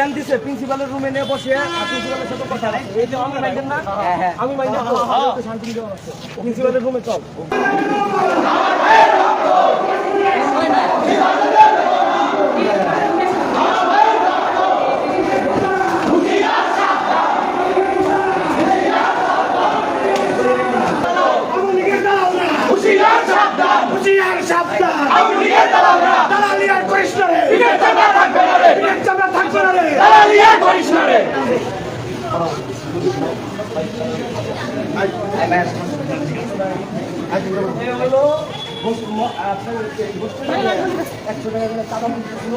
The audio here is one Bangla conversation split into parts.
প্ল্যান দিছে প্রিন্সিপালের রুমে নিয়ে বসে প্রিন্সিপালের সাথে কথা এই যে আমি মাইন্ডেন না। আমি মাইন্ডেন শান্তি প্রিন্সিপালের রুমে চল। হুশিয়ার সাবধান হুশিয়ার সাবধান। আওয়ামী লীগের দালালরা। দালালি আর করিস না রে বিগের চামড়া থাকবে না রে বিয়ের চামড়া থাকবে না রে দালালি আর করিস না রে এই হলো বস- ম- আপনার এই বস্তু নিয়ে একশো টাকা করে টাকা দিয়েছিল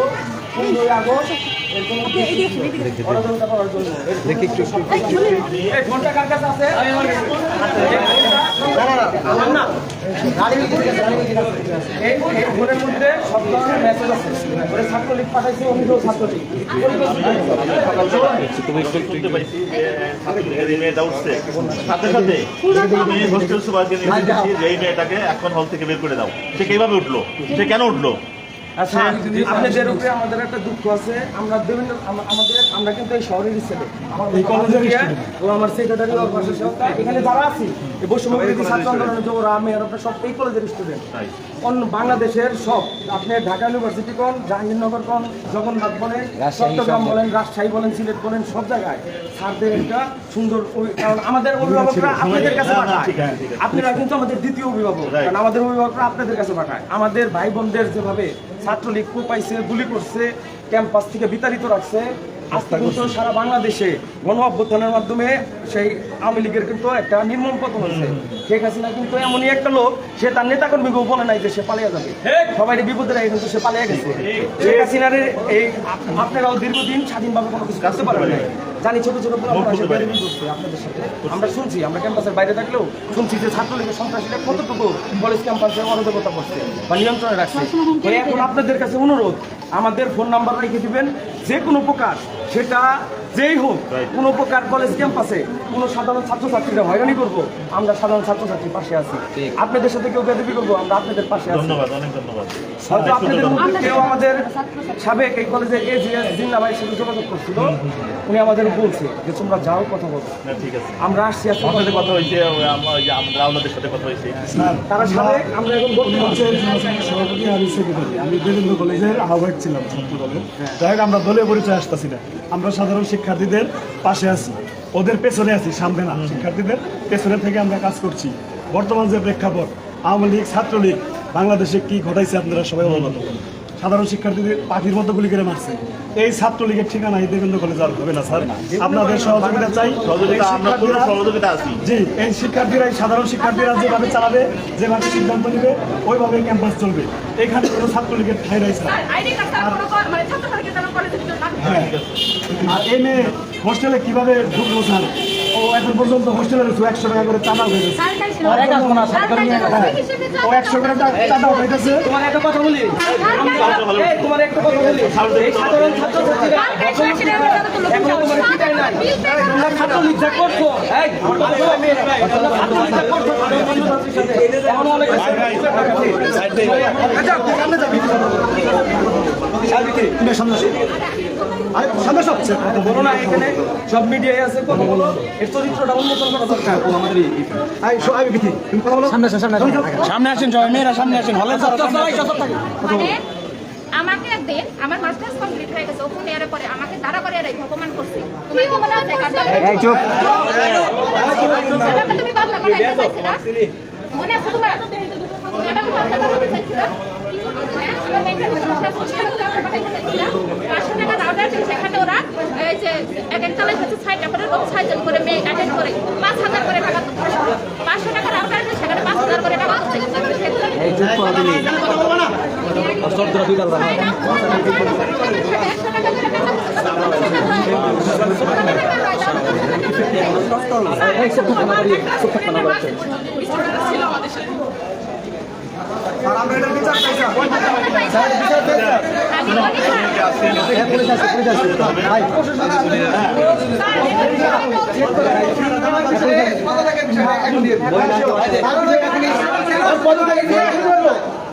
পনেরোই আগস্ট এই ফোনটা কার কাছে আছে? এই এই ফোনের মধ্যে সব ধরনের মেসেজ আছে। ওরা ছাত্রলীগ পাঠাইছে অভিযোগ ছাত্রলীগ। তুমি শুনতে পাইছি যে ছাত্রলীগের এই মেয়েটা উঠছে সাথে সাথে। তুমি হোস্টেল সুপারকে নিয়ে যে এই মেয়েটাকে এখন হল থেকে বের করে দাও। সে কীভাবে উঠল? সে কেন উঠল? আচ্ছা আপনাদের উপরে আমাদের একটা দুঃখ আছে। আমরা বিভিন্ন আমাদের আমরা কিন্তু এই শহরের ছেলে। ও আমার সেক্রেটারি এখানে যারা আছি এই ছাত্র আন্দোলনের যে আমি আর আপনার সব এই কলেজের স্টুডেন্ট। তাই। অন্য বাংলাদেশের সব। আপনি ঢাকা ইউনিভার্সিটি কোন জাহাঙ্গীরনগর কোন জগন্নাথ বলেন চট্টগ্রাম বলেন রাজশাহী বলেন সিলেট বলেন সব জায়গায় স্যারদের একটা সুন্দর কারণ আমাদের অভিভাবকরা আপনাদের কাছে পাঠায়। আপনারা কিন্তু আমাদের দ্বিতীয় অভিভাবক। কারণ আমাদের অভিভাবকরা আপনাদের কাছে পাঠায়। আমাদের ভাই বোনদের যেভাবে ছাত্রলীগ কোপাইছে গুলি করছে ক্যাম্পাস থেকে বিতাড়িত রাখছে আজকে কিন্তু সারা বাংলাদেশে গণ অভ্যুত্থানের মাধ্যমে সেই আওয়ামী লীগের কিন্তু একটা নির্মম পতন হয়েছে। শেখ হাসিনা কিন্তু এমনই একটা লোক সে তার নেতা কর্মীকেও বলে নাই যে সে পালিয়ে যাবে। সবাই বিপদে রেখে কিন্তু সে পালিয়ে গেছে। শেখ হাসিনার এই আপনারাও দীর্ঘদিন স্বাধীনভাবে কোনো কিছু করতে পারেন নাই। জানি ছোট ছোট আপনাদের সাথে। আমরা শুনছি আমরা ক্যাম্পাসের বাইরে থাকলেও শুনছি যে ছাত্রলীগের সন্ত্রাসীরা কতটুকু কলেজ ক্যাম্পাসে অরাজকতা করছে বা নিয়ন্ত্রণে রাখছে। এখন আপনাদের কাছে অনুরোধ আমাদের ফোন নাম্বার রেখে দিবেন যে কোনো প্রকার সেটা যেই হোক কোনো প্রকার কলেজ ক্যাম্পাসে কোনো সাধারণ ছাত্রছাত্রীরা হয়রানি করব আমরা সাধারণ ছাত্রছাত্রীর পাশে আছি। আপনাদের সাথে কেউ বেদবি করব আমরা আপনাদের পাশে আছি। ধন্যবাদ অনেক ধন্যবাদ। হয়তো আপনাদের মধ্যে কেউ আমাদের সাবেক এই কলেজের এজিএস জিন্না ভাইয়ের সাথে যোগাযোগ করছিল উনি আমাদের বলছে যে তোমরা যাও কথা বলো। না, ঠিক আছে। আমরা আসছি কথা হয়েছে আমার সাথে কথা হয়েছে। তারা সাবেক আমরা এখন বলতে সভাপতি আমি সেক্রেটারি। আমি দেবেন্দ্র কলেজের আহ্বায়ক ছিলাম ছাত্র দলের যাই আমরা দলীয় পরিচয় আসতেছি না। আমরা সাধারণ শিক্ষার্থীদের পাশে আছি। ওদের পেছনে আছি সামনে না। শিক্ষার্থীদের পেছনে থেকে আমরা কাজ করছি। বর্তমান যে প্রেক্ষাপট আওয়ামী লীগ ছাত্রলীগ বাংলাদেশে কি ঘটাইছে আপনারা সবাই অবগত সাধারণ শিক্ষার্থীদের পাখির মতো গুলি করে মারছে। এই ছাত্রলীগের ঠিকানা এই দেবেন্দ্র কলেজ আর হবে না স্যার। আপনাদের সহযোগিতা চাই। সহযোগিতা আমরা পূর্ণ শিক্ষার্থীরা- সহযোগিতা আছি। জি এই শিক্ষার্থীরা এই সাধারণ শিক্ষার্থীরা যেভাবে চালাবে যেভাবে সিদ্ধান্ত নেবে ওইভাবে ক্যাম্পাস চলবে। এখানে কোনো ছাত্রলীগের ঠাই রয়েছে। মানে। হ্যাঁ আর এই মেয়ে হোস্টেলে কীভাবে ঢুকলো স্যার ও এখন পর্যন্ত হোস্টেলে রয়েছে একশো টাকা করে চাঁদা হয়ে ও একশো করে চাঁদা হয়ে গেছে তোমার একটা কথা বলি তোমার একটা কথা বলি সাধারণ ছাত্রছাত্রীরা করছ তোমরা ছাত্রলীগ যা করছ সাধারণ ছাত্রছাত্রীর সাথে, এমন অনেক আছে। আচ্ছা, সামনে যাবি। বলো না এখানে সব মিডিয়ায় আছে কথা বলো এর চরিত্রটা উন্মোচন করা দরকার সামনে আসেন সবাই মেয়েরা সামনে আসেন হলে আমাকে একদিন আমার মাস্টার্স কমপ্লিট হয়ে গেছে ওপেন এয়ারে পরে আমাকে দাঁড়া করে রেখে অপমান করছে তুমি মনে আছে কারণ তুমি চাইছিলা মনে আছে তোমার পাঁচশো টাকা রাউটার দিন সেখানে ওরা যে এক করে লোক ছয়জন করে করে পাঁচ হাজার করে পাঁচশো টাকা রাউটার দিন সেখানে পাঁচ হাজার টাকা নীতিগত সমর্থন করতে দেয়। নাই কিন্তু তারপরও কোন শিক্ষা আমাদের দিতে সমর্থন করতে দেয়। নাই এত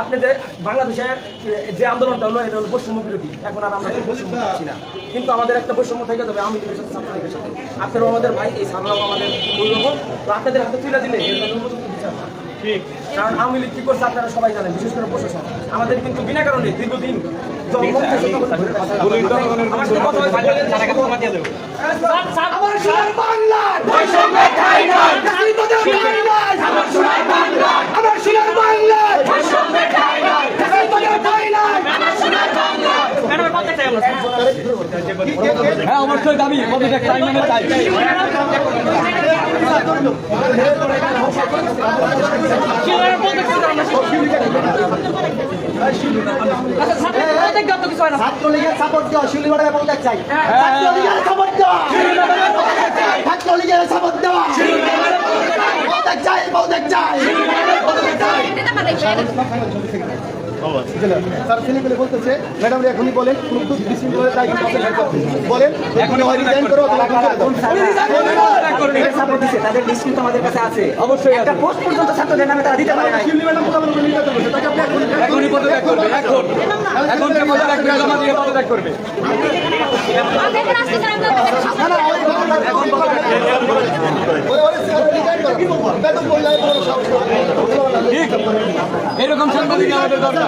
যে বাংলাদেশের যে আন্দোলনটা হলো, এটা হলো বৈষম্য বিরোধী। এখন আর আমরা বৈষম্য পাচ্ছি না। কিন্তু আমাদের একটা বৈষম্য থেকে যাবে, আমি সাথে ছাত্রলীগের সাথে। আপনারাও আমাদের ভাই, এই সামরাও আমাদের অভিভাবক তো আপনাদের হাতে তুলে দিলে বিচার হয়। কারণ আওয়ামী লীগ কি করছে আপনারা সবাই জানেন বিশেষ করে প্রশাসন আমাদের কিন্তু বিনা কারণে দীর্ঘদিন হয়, হ্যাঁ অবশ্যই দাবি মানে চাই ছাত্রলীগের সাপোর্ট দেওয়া শিলিগুড়ির বলতে চাই। ছাত্রলীগের সাপোর্ট দেওয়া ছাত্রলীগের সাপোর্ট দেওয়া বলতে চাই বলতে চাই। ছেলেগুলো বলতেছে ম্যাডাম এখনই বলেন কোনো বলেন এখনই হয় রিজাইন করো তাদের লিস্ট কিন্তু আমাদের কাছে আছে। অবশ্যই একটা পোস্ট পর্যন্ত ছাত্রদের নামে তারা দিতে পারে না শিল্পী ম্যাডাম মোকাবেলা করে নির্যাতন করছে তাকে আপনি এখনই এখনই পদত্যাগ করবে এখন এখন। যে পদত্যাগ করবে জমা দিয়ে পদত্যাগ করবে। আমাদের রাস্তা ছাড়া এরকম সাংবাদিক আমাদের দরকার?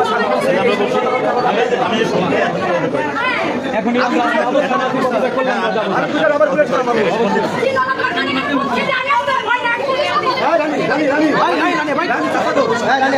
হ্যাঁ রানি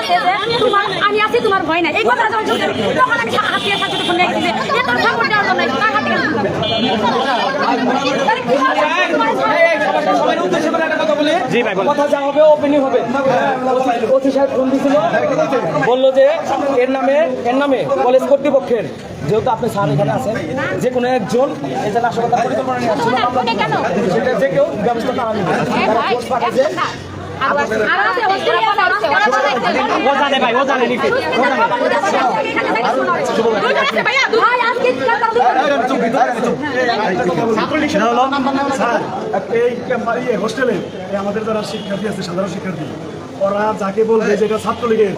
বলতেছে যে, তোমার- আমি আছি তোমার ভয় নাই এই কথা যখন শুনছি তখন আমি হাত সাথে ফোন রেখে দিয়েছি যে তোর দেওয়ার জন্য তার হাতে কথা যা হবে ওপেনই হবে ওসি- সাহেব ফোন দিছিল বলল যে এর নামে এর নামে কলেজ কর্তৃপক্ষের যেহেতু আপনি স্যার এখানে আছেন যে কোনো একজন এই যে পরিকল্পনা নিয়ে আসছিল যে কেউ ব্যবস্থা না নিবে ও জানে ভাই ও জানে ইয়ে হোস্টেলে আমাদের যারা শিক্ষার্থী আছে সাধারণ শিক্ষার্থী ওরা যাকে বলবে যে এটা ছাত্রলীগের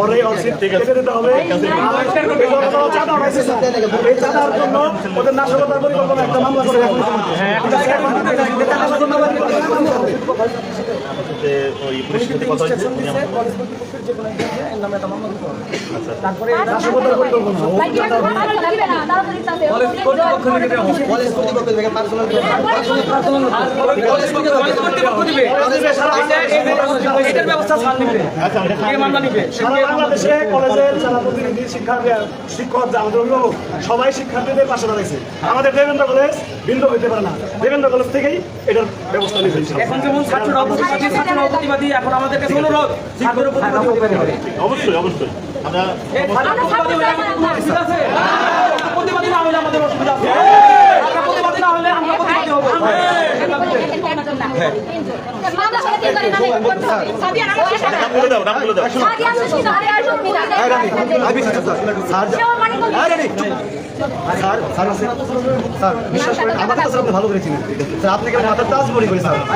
ওরাই অসিট কেটে দিতে হবে এই ওরা চাঁদার জন্য ওদের নাশকতার পরিকল্পনা একটা মামলা করে এখন তারপরে পার্সোনাল কলেজ কর্তৃপক্ষ দিবে এটা- এটার ব্যবস্থা স্যার নিবে? কে মামলা নিবে? সারা কলেজের যারা প্রতিনিধি শিক্ষা শিক্ষক আমাদের অভিভাবক সবাই শিক্ষার্থীদের পাশে দাঁড়াইছে। আমাদের দেবেন্দ্র কলেজ বিন্দু হইতে পারে না। দেবেন্দ্র কলেজ থেকেই এটার ব্যবস্থা নিয়েছে এখন যেমন ছাত্ররা প্রতিবাদী এখন আমাদের কাছে অনুরোধ ছাত্রের প্রতিবাদী অবশ্যই অবশ্যই। আমরা প্রতিবাদী হলে আমাদের কোনো অসুবিধা আছে? প্রতিবাদী না হলে আমাদের অসুবিধা প্রতিবাদী না হলে আমরা করতে হবে।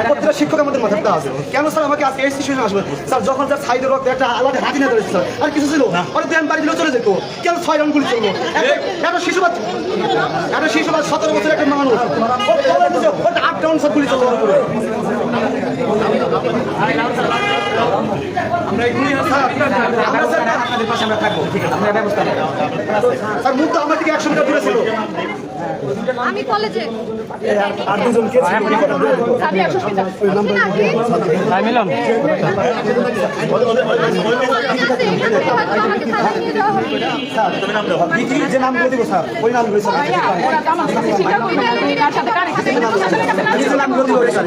প্রত্যেকটা শিক্ষক আমাদের মাথার তাজ কেন স্যার আমাকে আজকে এই সিচুয়েশন আসবে? স্যার যখন স্যার সাইডের রক্ত একটা আলাদা হাতি না ধরেছে স্যার আর কিছু ছিল? আর ব্যায়াম বাড়ি দিলেও চলে যেত। কেন ছয় রান গুলি একটা- একটা শিশু বাচ্চা একটা শিশু বাচ্চা সতেরো বছর একটা মানুষ। আপ ডাউন সব ব্যবস্থা স্যার মুখ তো আমার থেকে একশো মিটার দূরে ছিল আমি কলেজে। আর দুজন কে মিলন তুমি নাম দাও কি কি যে নামগুলো দিব স্যার। ওই নামগুলো স্যার কি যে দিব স্যার।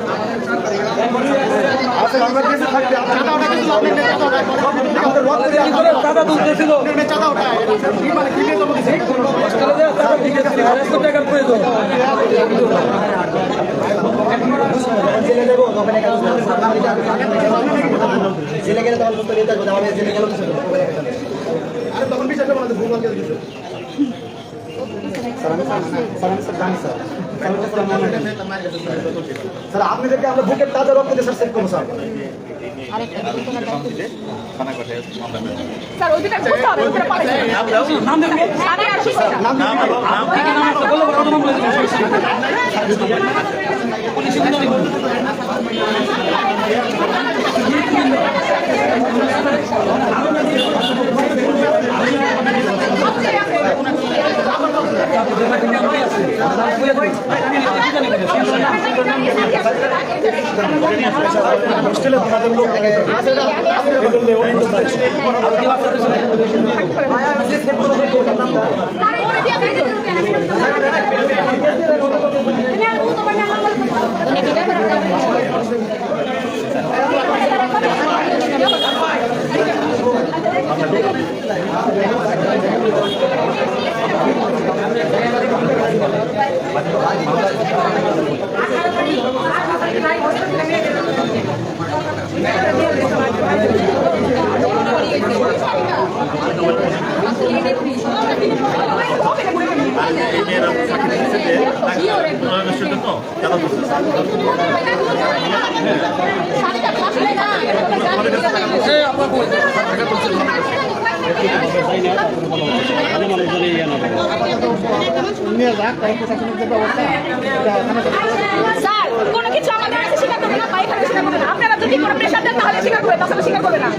জেলে গেলে তখন করতে নিয়ে থাকব আমি জেলে গেলে আরে তখন বিচার করব না ভুল স্যার আমি স্যার আমি স্যার। স্যার মনে আপনাদেরকে আমরা বুকের তাজা রক্ত দিয়ে স্যার চেক করব স্যার। স্যার ওই দুটা বুঝতে হবে ওই দুটা পাঠাইছে নাম দাও আমি নাম মিটার নাম নাম হোস্টেলে তোমাদের লোক এগুলো ওই মেয়েরা চাকরি দিচ্ছে যে তাকে কিছু আমাদের কাছে স্বীকার করবে না পাইখানা স্বীকার করবে না। আপনারা যদি কোনো প্রেশার দেন, তাহলে স্বীকার করবে তাছাড়া স্বীকার করবে না।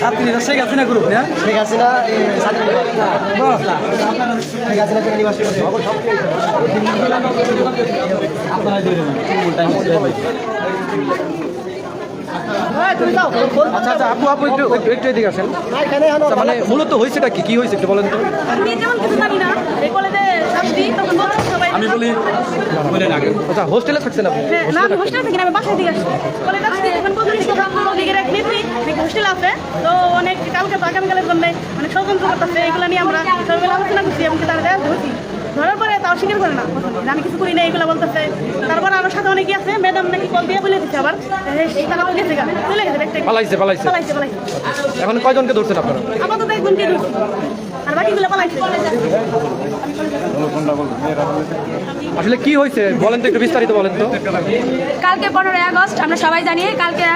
ছাত্রী শেখ হাসিনা গ্রুপ না শেখ হাসিনা এই, শেখ হাসিনা কেন নিবাস আচ্ছা আচ্ছা আপু আপু একটু একটু একটু এদিকে আসেন। না, এখানে আনো। আচ্ছা, মানে মূলত হয়েছেটা কি? কি হয়েছে একটু বলেন তো। আমি যেমন কিছু জানি না এই কলেজে তখন বলছে সবাই আমি বলি বলেন আগে আচ্ছা হোস্টেলে থাকছেন আপনি? হ্যাঁ, না আমি হোস্টেলে থাকি না আমি বাসায় দিকে আসছি। কলেজে আসছি এখন বলছি ওদিকে এক নেত্রী নাকি হোস্টেল আছে। তো অনেক কালকে তো আগামীকালের জন্য অনেক ষড়যন্ত্র করতেছে। এগুলো নিয়ে আমরা সবাই মিলে আলোচনা করছি তারা দেওয়া ধরছি ধরার পরে তাও স্বীকার করে না। আমি কিছু করি না এগুলো বলতেছে। তারপর আরও সাথে অনেকে আছে ম্যাডাম নাকি কল দিয়ে বলে দিচ্ছে আবার। তারা তো গেছে গা, চলে গেছে পালাইছে পালাইছে। পালাইছে পালাইছে। এখন কয়জনকে ধরছেন আপনারা? আপাতত একজনকে ধরছি। আর বাকিগুলো পালাইছে আসলে কি হয়েছে? বলেন তো একটু বিস্তারিত বলেন তো। কালকে পনেরোই আগস্ট আমরা সবাই জানি কালকে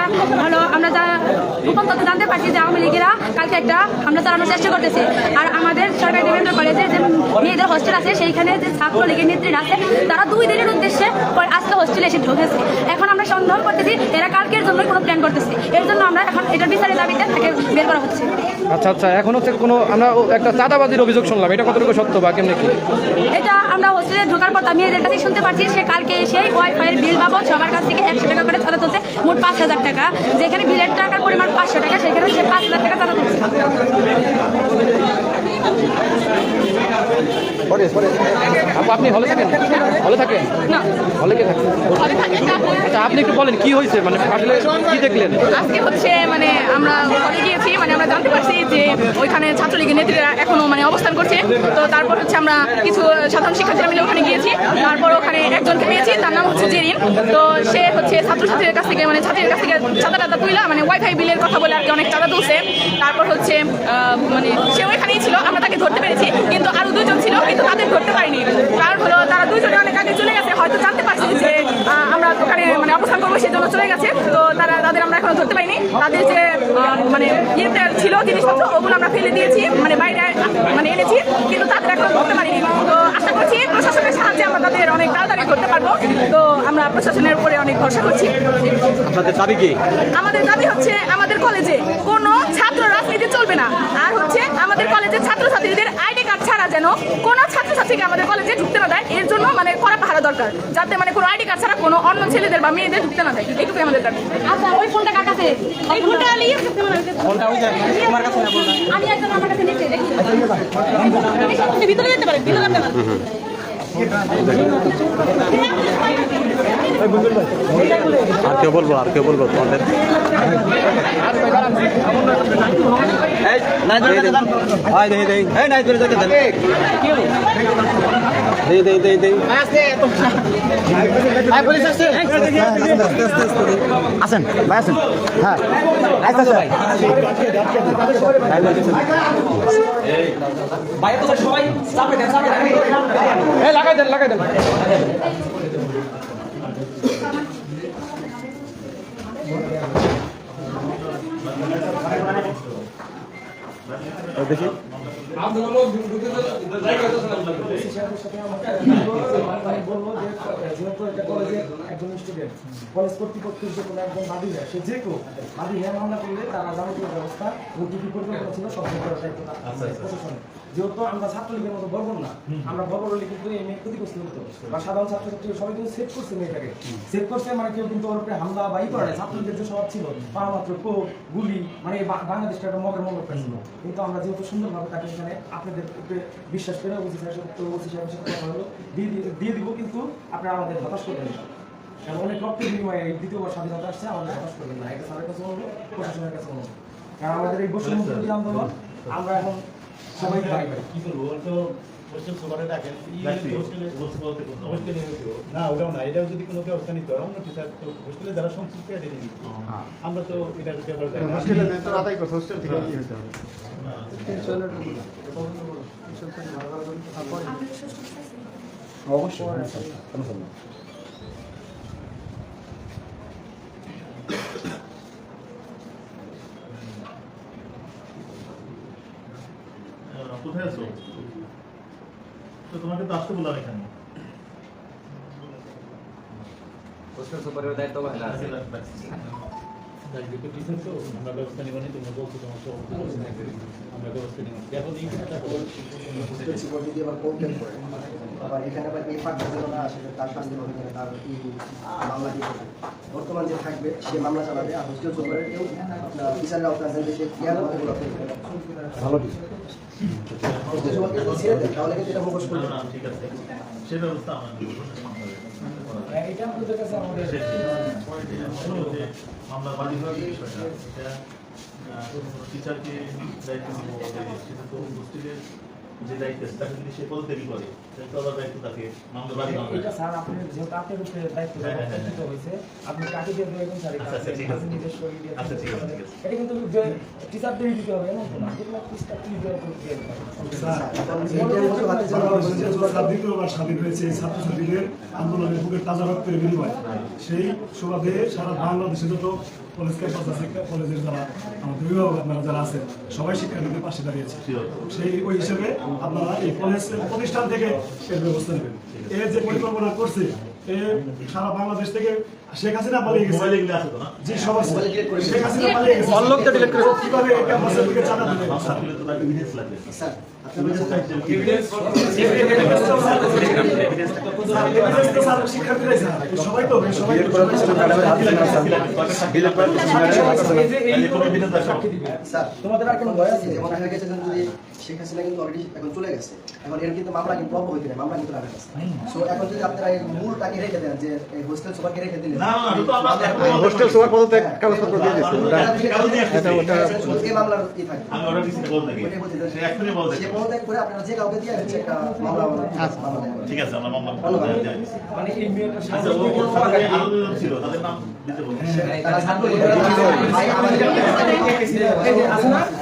হলো আমরা যা গোপন তথ্য জানতে পারছি যে আওয়ামী লীগেরা কালকে একটা হামলা চালানোর চেষ্টা করতেছে। আর আমাদের সরকারি দেবেন্দ্র কলেজে যে মেয়েদের হোস্টেল আছে সেইখানে যে ছাত্র লীগের নেত্রীরা আছে তারা দুই দিনের উদ্দেশ্যে আজকে হোস্টেলে এসে ঢুকেছে। এখন আমরা সন্দেহ করতেছি এরা কালকের জন্য কোনো প্ল্যান করতেছে। এর জন্য আমরা এখন এটার বিচারের দাবিতে তাকে বের করা হচ্ছে। আচ্ছা আচ্ছা এখন হচ্ছে কোনো আমরা একটা চাঁদাবাজির অভিযোগ শুনলাম। এটা কতটুকু সত্য বা কেমনি কি? এটা আমরা হোস্টেলে ঢোকার পর আমি মেয়েদের কাছে শুনতে পাচ্ছি সে কালকে এসে ওয়াইফাইয়ের বিল বাবদ সবার কাছ থেকে একশো টাকা করে চাঁদা তুলছে, মোট পাঁচ হাজার টাকা। যেখানে বিলের টাকার পরিমাণ পাঁচশো টাকা, সেখানে সে পাঁচ হাজার টাকা চাঁদা তুলছে। আপনি হলে থাকেন? হলে থাকেন? হলে কে থাকেন? আচ্ছা আপনি একটু বলেন কি হয়েছে? মানে আসলে কি দেখলেন? আজকে হচ্ছে মানে আমরা হলে গিয়েছি মানে আমরা জানতে পারছি যে ওইখানে ছাত্রলীগের নেত্রীরা এখনও মানে অবস্থান করছে। তো তারপর হচ্ছে আমরা কিছু সাধারণ শিক্ষার্থীরা মিলে ওখানে গিয়েছি। তারপর ওখানে একজনকে পেয়েছি তার নাম হচ্ছে জেরিন। তো সে হচ্ছে ছাত্রছাত্রীদের কাছ থেকে মানে ছাত্রীর কাছ থেকে চাঁদা টাদা তুইলা মানে ওয়াইফাই বিলের কথা বলে আর কি অনেক চাঁদা তুলছে। তারপর হচ্ছে আহ, মানে সে ওইখানেই ছিল। আমরা তাকে ধরতে পেরেছি। কিন্তু আরও দুজন ছিল, কিন্তু তাদের ধরতে পারিনি। কারণ হলো, তারা দুজনে অনেক আগে চলে গেছে। হয়তো জানতে পারছি যে আমরা ওখানে মানে অবস্থান করব সেই জন্য চলে গেছে। তো তারা, তাদের আমরা এখনও ধরতে পারিনি। তাদের যে মানে ইয়েতে ছিল জিনিসপত্র, ওগুলো আমরা ফেলে দিয়েছি। মানে বাইরে মানে এনেছি, কিন্তু তাদের এখনও ধরতে পারিনি। তো করছি। প্রশাসনের সাহায্যে আমরা তাদের অনেক তাড়াতাড়ি করতে পারব। তো আমরা প্রশাসনের উপরে অনেক ভরসা করছি। আপনাদের দাবি কি? আমাদের দাবি হচ্ছে আমাদের কলেজে কোনো ছাত্র রাজনীতি চলবে না। আর হচ্ছে আমাদের কলেজের ছাত্রছাত্রীদের যেন কোনো ছাত্রছাত্রীকে আমাদের কলেজে ঢুকতে না দেয় এর জন্য মানে কড়া পাহারা দরকার। যাতে মানে কোনো আইডি কার্ড ছাড়া কোনো অন্য ছেলেদের বা মেয়েদের ঢুকতে না দেয়। এইটুকুই আমাদের দাবি। আচ্ছা ওই ফোনটা কার এই ফোনটা নিয়ে ফোনটা ওই তোমার কাছে আমি একদম আমার কাছে নিচে দেখি। ভিতরে যেতে পারেন ভিতরে যেতে পারেন। আর কেউ বলব আর কেউ বলব তোমাদের। আসেন ভাই আসেন হ্যাঁ আচ্ছা লাগাই দেন লাগাই দেন দেখি কলেজ কর্তৃপক্ষের যে কোনো একজন বাদী হয় সে যে কেউ বাদী হ্যাঁ মামলা করলে তারা যাবতীয় ব্যবস্থা ও কি পরিকল্পনা ছিল সব দায়িত্ব। যেহেতু আমরা ছাত্রলীগের মতো বর্বর না আমরা বর্বর হলে কিন্তু এই মেয়ে ক্ষতিগ্রস্ত হতো বা সাধারণ ছাত্রছাত্রী সবাই কিন্তু সেভ করছে মেয়েটাকে। সেভ করছে মানে কেউ কিন্তু ওর উপরে হামলা বা ই করে নাই ছাত্রলীগের যে স্বভাব ছিল পাওয়া মাত্র কোপ গুলি মানে বাংলাদেশটা একটা মগের মগর ছিল। কিন্তু আমরা যেহেতু সুন্দরভাবে তাকে এখানে আপনাদের উপরে বিশ্বাস করে ওসি সাহেবের সাথে ওসি সাহেবের সাথে কথা হলো। দিয়ে দিব কিন্তু আপনারা আমাদের হতাশ করবেন না। কারণ অনেক রক্তের বিনিময়ে এই দ্বিতীয়বার স্বাধীনতা আসছে আমাদের হতাশ করবেন না। এটা স্যারের কাছে অনুরোধ প্রশাসনের কাছে অনুরোধ কারণ আমাদের এই বৈষম্য আন্দোলন আমরা এখন সবাই ভাই। ভাই। না ওটাও না। এটাও যদি কোনো ব্যবস্থা নিতে হয় অন্য টিচার তো হোস্টেলে যারা সংশ্লিষ্ট এটা নিয়ে আমরা তো ব্যাপারে হোস্টেলে আদায় হোস্টেল থেকে কি হতে হবে। আহ, কোথায় আছো? তো তোমাকে তো আসতে বললাম এখানে। হোস্টেল সুপারের দায়িত্ব ভালো আছে। তো? আমরা ব্যবস্থা নিব না তোমরা বলছো তোমার আমরা ব্যবস্থা নিব আবার কমপ্লেন করে আবার এখানে আবার এই ফাঁক যেন না আসে তার এই মামলা দিয়ে বর্তমান যে থাকবে সে মামলা চালাবে আর হোস্টেল সুপারের কেউ বিচারের আওতায় সে ভালো সে ব্যবস্থা আমার বাদী হওয়ার বিষয়টা এটা টিচারকে দায়িত্ব নেব সেটা তো হোস্টেলের যে দায়িত্ব তাকে যদি সে করে তাহলে তো আবার দায়িত্ব তাকে মামলা মামলা এটা স্যার আপনি যেহেতু আপনার উপরে দায়িত্ব হ্যাঁ, হ্যাঁ, হ্যাঁ। অর্পিত হয়েছে আপনি কাকে দিয়ে দেবেন স্যার? আচ্ছা, আচ্ছা, ঠিক আছে। নিজের শরীর দিয়ে আচ্ছা, ঠিক আছে, এটা কিন্তু যে টিচারদের দিতে হবে এমন না। টিচার দিয়ে দেওয়া দিয়ে দ্বিতীয়বার স্বাধীন হয়েছে এই ছাত্রছাত্রীদের আন্দোলনের বুকের তাজা রক্তের বিনিময়। সেই সুবাদে সারা বাংলাদেশে যত কলেজ ক্যাম্পাস আছে কলেজের যারা আমাদের অভিভাবক আপনারা যারা আছেন সবাই শিক্ষার্থীদের পাশে দাঁড়িয়েছে সেই ওই হিসেবে আপনারা এই কলেজ প্রতিষ্ঠান থেকে এর ব্যবস্থা নেবেন। এর যে পরিকল্পনা করছে সারা বাংলাদেশ থেকে শেখ হাসিনা পালিয়ে গেছে মোবাইলে এগুলো আছে তো না জি সব আছে শেখ হাসিনা পালিয়ে গেছে অনলোকটা delete করে- কীভাবে এই ক্যাম্পাসের দিকে চাঁদা দিবে স্যার তো সবাই তো সবাই তো তোমাদের আর কোনো ভয় আছে যেমন দেখা গেছে যদি শেখ হাসিনা কিন্তু অলরেডি এখন চলে গেছে। এখন এর কিন্তু মামলা কিন্তু অব্যাহত নেই মামলা কিন্তু রাখা আছে সো এখন যদি আপনারা এই মূলটাকে রেখে দেন যে এই হোস্টেল সুপারকে রেখে দিলেন না, না, তো আমরা- হোস্টেল সুপার পদত্যাগ কাগজপত্র দিয়ে দিয়েছে। নিয়ে আসছে। এই মামলার ই থাকে আমি order দিছি বল নাকি? ওইটাই বলছি যে সে এখনই বল সে পদত্যাগ করে আপনারা যে কাউকে দিয়ে হচ্ছে একটা মামলা মামলা ঠিক আছে, আমরা মামলা করে দেয়া দিছি। মানে এই মেয়েটার আচ্ছা, সাথে আরও ছিল, তাদের নাম দিতে বলুন। তারা ছাত্রলীগের ভাই আমাদের এই যে আছে না আচ্ছা এই এই ভাইয়া শোনো আমরা ছাত্র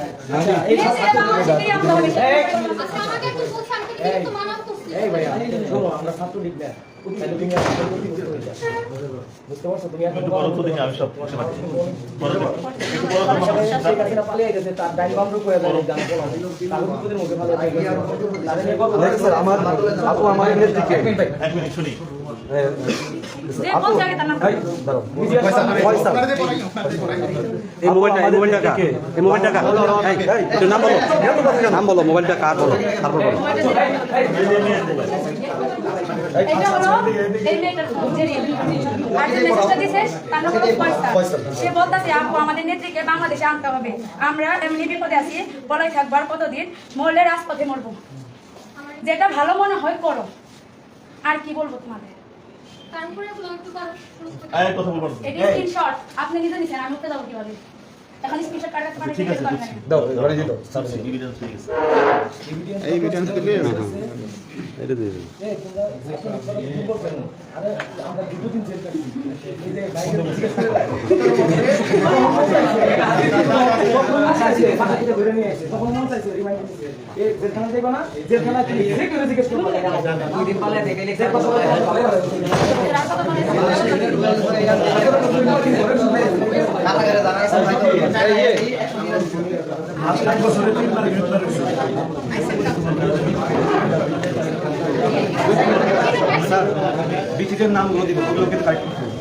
তো, আমার আপু আমার ভাই। এক মিনিট শুনি। এই মোবাইলটা এই মোবাইলটা কার এই মোবাইলটা কার এই, এই, একটু নাম বলো নাম বলো মোবাইলটা কার বলো তারপর বলো এটা হলো এই মেয়েটার যে রিয়েল। আর যে মেসেজটা দিয়েছে তার নাম হলো ফয়সাল। সে বলতেছে আপু আমাদের নেত্রীকে বাংলাদেশে আনতে হবে আমরা এমনি বিপদে আছি বলাই থাকবার কতদিন মরলে রাজপথে মরবো যেটা ভালো মনে হয় করো আর কি বলব তোমাদের এই কথা বলব এটা স্ক্রিনশট আপনি নিজে নিছেন আমি উঠতে দাও কীভাবে? এখন পারেন ঠিক আছে। দাও ঘরে হয়ে গেছে। এই এটা দিয়ে দিন। এই তোমরা এখন আপনারা কি বলবেন? আরে আমরা দুদিন জেল কাটিয়েছি। এই যে বাইরে জিজ্ঞেস করে আচ্ছা, আচ্ছা, ফাঁসিতে ধরে নিয়ে এসে, তখন মন চাইছে, remind করতেছে, এই জেলখানা যাইবা না? জেলখানা? যে জিজ্ঞেস করবে। হয়েছে বিটিদের নামগুলো দিব কারেক্ট করতে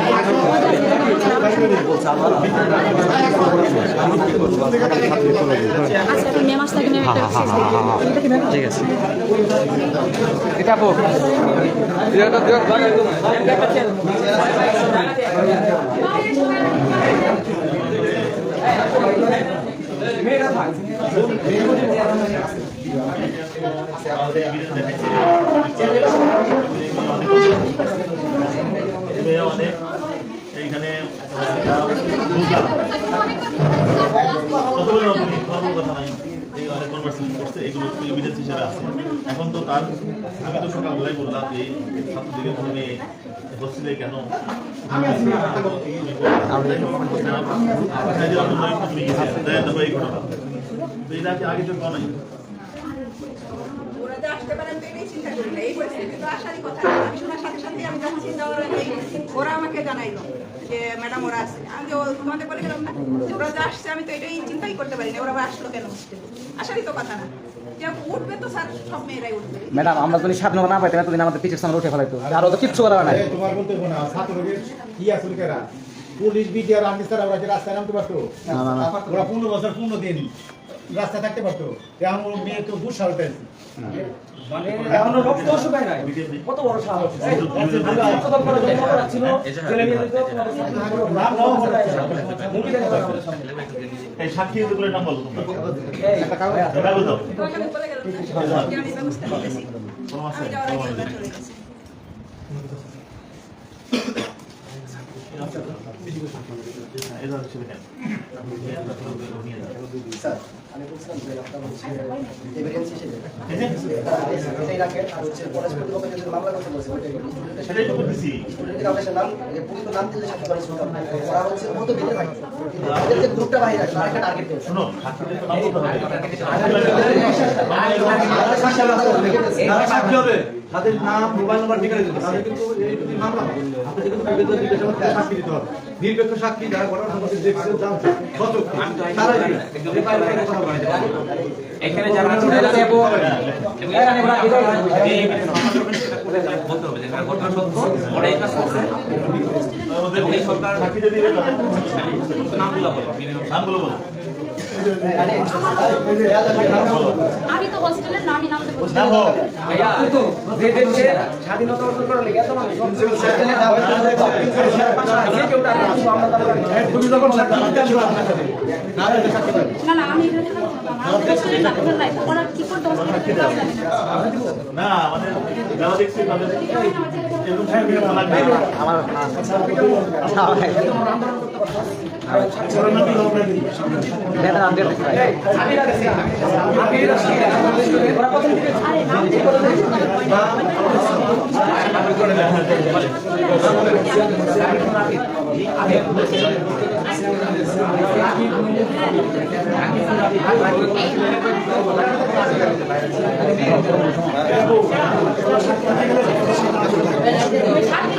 ঠিক আছে এটা আপু এটা দেওয়ার জায়গা একদম আমাদের evidence দেখাইছে। মেয়ে অনেক এইখানে বুঝলাম কথা বলে আপনি কোনো কথা নাই এই অনেক কনভারসেশন করছে এগুলো এভিডেন্স হিসেবে আছে এখন তো তার আমি তো সকালবেলায় বললাম যে ছাত্রদিকে কোনো মেয়ে হোস্টেলে কেন তো নাই আসতে পারেন এটাই চিন্তা করি না এই পরিস্থিতি তো আসারই কথা আমি শোনার সাথে ওরা আমাকে জানাইলো যে ম্যাডাম ওরা আসছে আমি যে তোমাদের বলে গেলাম না যে ওরা যে আসছে আমি তো এটাই চিন্তাই করতে পারি না ওরা আসলো কেন? আসারই তো কথা না। উঠবে তো স্যার সব মেয়েরাই উঠবে। ম্যাডাম আমরা যদি সাত না পাইতাম এতদিন আমাদের পিছের সামনে উঠে ফেলাইতো। আর তো কিচ্ছু করার নাই। তোমার বলতে না ছাত্রদের কি আসলে কেরা পুলিশ বিটিআর আর্মি স্যার ওরা কি রাস্তায় নামতে পারতো? ওরা পনেরো বছর পনেরো দিন রাস্তায় থাকতে পারতো। এখন ওর মেয়ে তো মানে এখনও রক্ত শুকায় নাই। কত বড় সাহস ছিল। ছেলে আমাদের সামনে। এই সাক্ষী দুটোর নাম বলো তোমরা। স্যার আমি বলছিলাম যে আপনার হচ্ছে এভিডেন্স হিসেবে এটাই রাখেন আর হচ্ছে পলাশ কর্তৃপক্ষ যে মামলা করতে বলছে। সেটাই তো বলতেছি স্টুডেন্টের কাছে নাম পুলিশ নাম দিলে সাথে করে শুনতাম ওরা হচ্ছে ও তো বেঁধে থাকে ওদের যে গ্রুপটা বাইরে আছে আরেকটা টার্গেট দিয়েছে শোনো সাক্ষীদের তো নাম বলতে হবে তারা সাক্ষী হবে তাদের নাম মোবাইল নাম্বার ঠিকানা দিতে তাদের কিন্তু এই যদি মামলা হয় আপনাদের কিন্তু বিগত জিজ্ঞাসাবাদ করে সাক্ষী দিতে হবে নিরপেক্ষ সাক্ষী যারা ঘটনা সম্পর্কে দেখছেন জানছে সচক তারা এখানে যারা যাব এখানে আমরা বলতে হবে যে ঘটনা সত্য এই কাজ করছে আমাদের এই সরকার সাক্ষী দিবে তাদের নামগুলো বলো নামগুলো বলো আমি তো হস্টেলের নামই নামতে বলছি স্বাধীনতা অর্জন করার লেগে আমরা সাথে না না আমি এখানে না আমাদের যারা দেখছি তাদের এরকম সাক্ষী লাগবে ম্যাডাম আপডেট দেখি ভাই আমি রাখছি, আমি রাখছি। ওরা প্রথম থেকে আরে নাম ঠিক করে দেন, তোমার ভয় নাই। ওই সাথী তো না,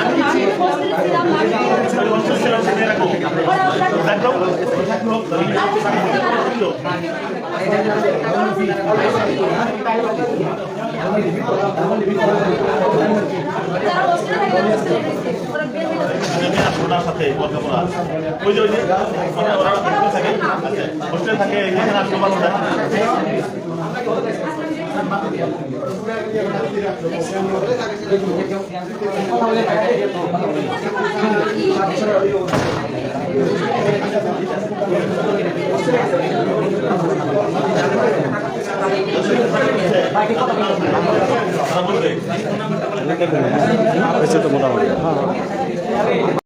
আমি hostel এ ছিলাম, আমি- অঞ্চল ছিলাম সেটা রাখো ওরা ওরা দেখো সাক্ষী হোক সাক্ষী হোক যারা hostel এ থাকে, তারা hostel এ থাকে। ওরা বের হয়ে যাবে। আমি আসব না সাথে বোরখাপড়া ওই যে ওই যে মানে ওরা থাকে আচ্ছা থাকে এখানে আসতে পারব না তারা তো মোটামুটি